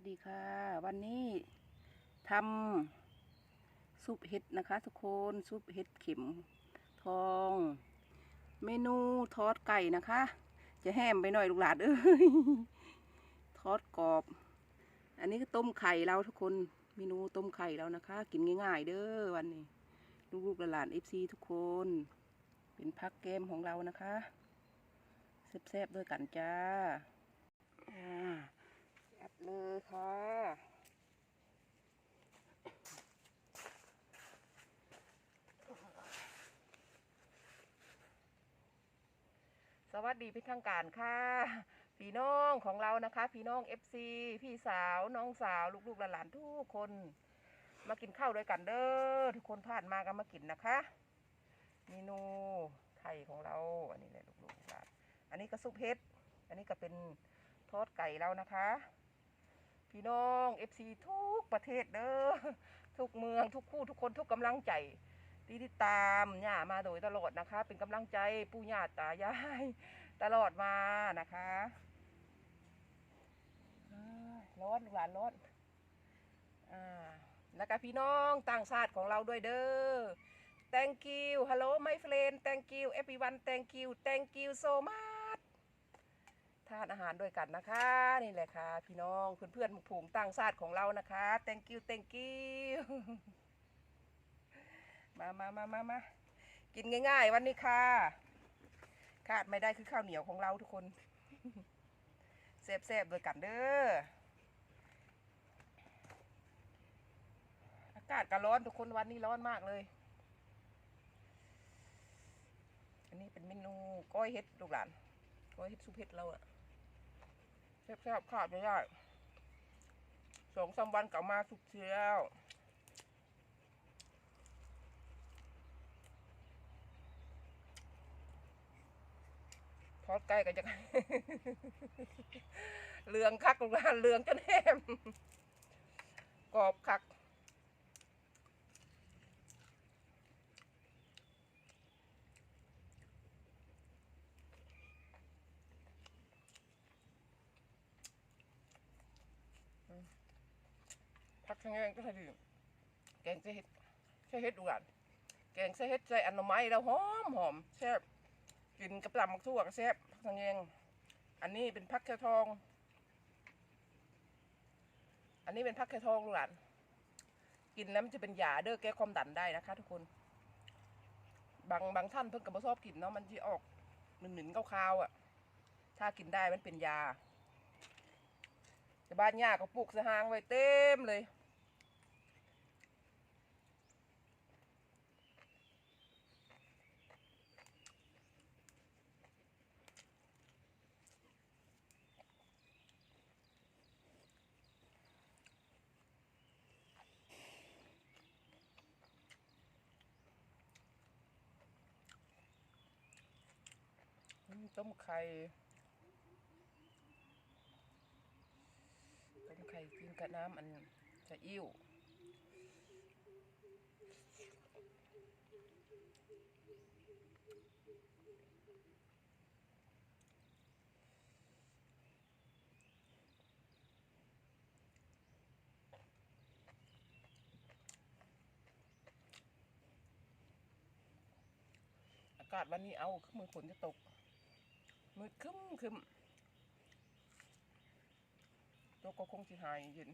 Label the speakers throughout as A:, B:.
A: วัสดีค่ะ วันนี้ทำซุปเห็ดนะคะ ทุกคนซุปเห็ดเข็มทอง เมนูทอดไก่นะคะ จะแห้มไปหน่อยลูกหลานเอ้ยทอดกรอบ อันนี้ก็ต้มไข่เราทุกคนเมนูต้มไข่เรานะคะ กินง่ายๆ เด้อวันนี้ ลูกๆหลานเอฟซีทุกคน เป็นพักเกมของเรานะคะแซ่บๆด้วยกันจ้า อัดเลยค่ะสวัสดีพี่ทางการค่ะ พี่น้องของเรานะคะ พี่น้อง FC พี่สาวน้องสาวลูกๆหลานๆทุกคนมากินข้าวด้วยกันเด้อทุกคนผ่านมากันมากินนะคะเมนูไข่ของเราอันนี้แหละลูกๆหลานอันนี้ก็ซุปเห็ดอันนี้ก็เป็นทอดไก่เรานะคะ พี่น้อง FC ทุกประเทศเด้อทุกเมืองทุกคู่ทุกคนทุกกำลังใจที่ติดตามย่ามาโดยตลอดนะคะ เป็นกำลังใจปู่ย่าตายายตลอดมานะคะร้อนลูกหลานร้อนอ่าแล้วก็พี่น้องต่างชาติของเราด้วยเด้อ thank you hello my friend thank you everyone thank you thank you so much ทานอาหารด้วยกันนะคะ นี่แหละค่ะ พี่น้องเพื่อนๆผูงต่างชาติของเรานะคะ thank you thank you มามามามามากินง่าย ๆ วันนี้ค่ะขาดไม่ได้คือข้าวเหนียวของเราทุกคนแซ่บๆด้วยกันเด้ออากาศก็ร้อนทุกคนวันนี้ร้อนมากเลย อันนี้เป็นเมนูก้อยเห็ดลูกหลานก้อยเห็ดซุปเห็ดเราอะ แซ่บๆขาดไม่ได้สองสามวันกลับมาสุกเชียวทอดไก่กันจะเหลืองคักลูกหลานเหลืองจนแหมกรอบคัก ผักชะแงงก็ใส่ดีแกงใส่เห็ดใส่เห็ดดูกันแกงใส่เห็ดใส่อันหน่อไม้แล้วหอมหอมแซ่บกินกับตำมักทั่วก็แซ่บผักชะแงงอันนี้เป็นผักแค่ทอง อันนี้เป็นผักแค่ทองลูกหลานกินแล้วมันจะเป็นยาเด้อแก้ความดันได้นะคะ ทุกคน บางบางท่านเพิ่งกับชอบกินเนาะมันจะออกหนึ่งๆคาวๆอะ ถ้ากินได้มันเป็นยา แต่บ้านย่าก็ปลูกสะหางไว้เต็มเลย ต้มไข่ ต้มไข่ กินกับน้ำอันจะอิ่วอากาศวันนี้เอาคือมือฝนจะตกมืดคึ้มครึ้ม ตัวก็คงสิหายเย็น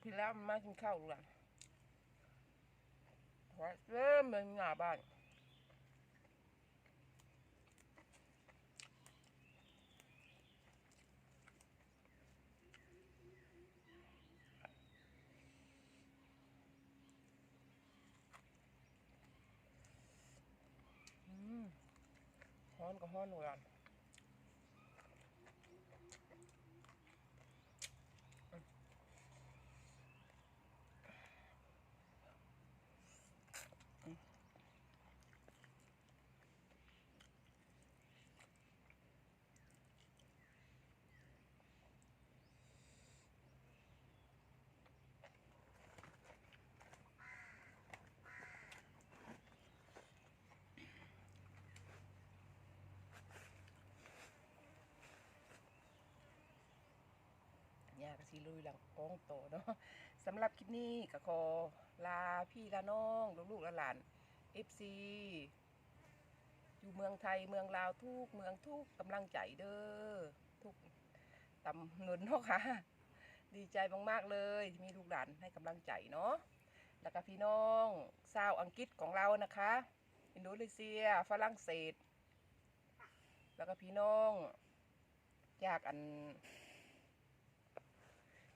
A: พี่แล้วมากินข้าวดูกันเพราะเริ่มเป็นหน้าบ้านอืมฮ้อนก็ฮ้อนเหมือนกัน สิลุยหลังกองโตเนาะสำหรับคลิปนี้ก็ขอลาพี่ลาน้องลูกๆหลานๆ FC อยู่เมืองไทยเมืองลาวทุกเมืองทุกกำลังใจเด้อทุกตำหนุนเนาะค่ะ ดีใจมากๆเลยที่มีลูกหลานให้กำลังใจเนาะแล้วก็พี่น้องชาวอังกฤษของเรานะคะ อินโดนีเซียฝรั่งเศส แล้วก็พี่น้องจากอัน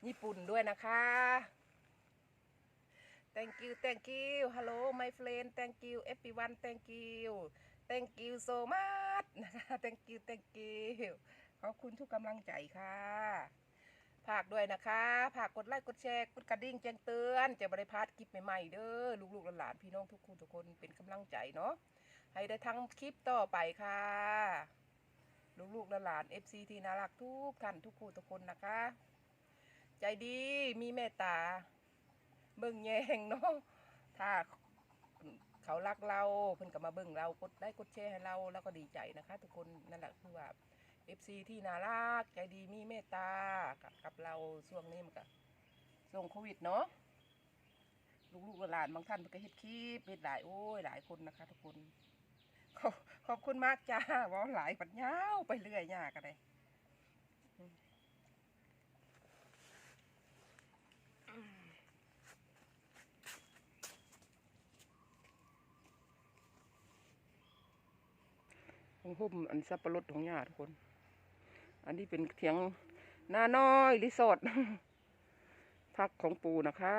A: ญี่ปุ่นด้วยนะคะ thank you thank you hello my friend thank you everyone thank you thank you so much นะคะ thank you thank you ขอบคุณทุกกำลังใจค่ะฝากด้วยนะคะฝากกดไลค์กดแชร์กดกระดิ่งแจ้งเตือนจะบริพาดคลิปใหม่ๆเด้อลูกๆหลานๆพี่น้องทุกคนทุกคนเป็นกำลังใจเนาะให้ได้ทั้งคลิปต่อไปค่ะ ลูกๆหลานๆ FC ที่น่ารักทุกท่านทุกคู่ทุกคนนะคะ ดี มีเมตตา เบิ่งแยงเนาะถ้าเขารักเราเพิ่นก็มาเบิ่งเรากดได้กดแชร์ให้เราแล้วก็ดีใจนะคะ ทุกคนนั่นแหละคือว่า FC ที่น่ารักใจดีมีเมตตากับกับเราช่วงนี้มันก็ช่วงโควิดเนาะลูกๆหลานบางท่านเพิ่นก็เฮ็ดคลิปเฮ็ดหลายโอ้ยหลายคนนะคะ ทุกคนขอบขอบคุณมากจ้าว่าหลายปัดยาไปเรื่อยยากกันเล ของผมอันสับปะรดของญาติทุกคน อันนี้เป็นเถียงนาน้อยรีสอร์ทพักของปูนะคะ